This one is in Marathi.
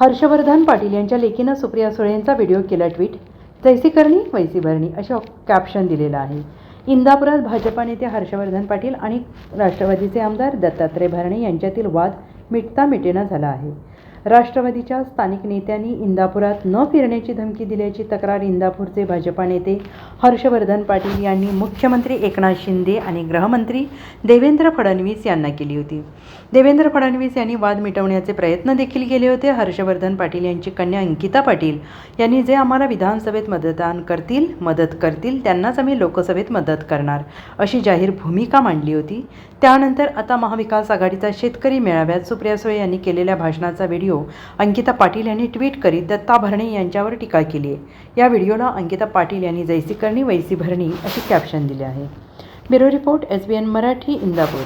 हर्षवर्धन पाटील यांच्या लेखीनं सुप्रिया सुळे यांचा व्हिडिओ केला ट्विट जैसी करणी वैसी भरणी असे कॅप्शन दिलेलं आहे. इंदापुरात भाजपा नेते हर्षवर्धन पाटील आणि राष्ट्रवादीचे आमदार दत्तात्रय भरणे यांच्यातील वाद मिटता मिटेना झाला आहे. राष्ट्रवादीच्या स्थानिक नेत्यांनी इंदापुरात न फिरण्याची धमकी दिल्याची तक्रार इंदापूरचे भाजपा नेते हर्षवर्धन पाटील यांनी मुख्यमंत्री एकनाथ शिंदे आणि गृहमंत्री देवेंद्र फडणवीस यांना केली होती. देवेंद्र फडणवीस यांनी वाद मिटवण्याचे प्रयत्न देखील केले होते. हर्षवर्धन पाटील यांची कन्या अंकिता पाटील यांनी जे आम्हाला विधानसभेत मतदान करतील मदत करतील त्यांनाच आम्ही लोकसभेत मदत करणार अशी जाहीर भूमिका मांडली होती. त्यानंतर आता महाविकास आघाडीचा शेतकरी मेळाव्यात सुप्रिया सुळे यांनी केलेल्या भाषणाचा व्हिडिओ अंकिता पाटील यांनी ट्विट करीत दत्ता भरणे यांच्यावर टीका केली आहे. या व्हिडिओला अंकिता पाटील यांनी जैसी करणी वैसी भरणी अशी कॅप्शन दिले आहे. Bureau report S B N Marathi Indapur.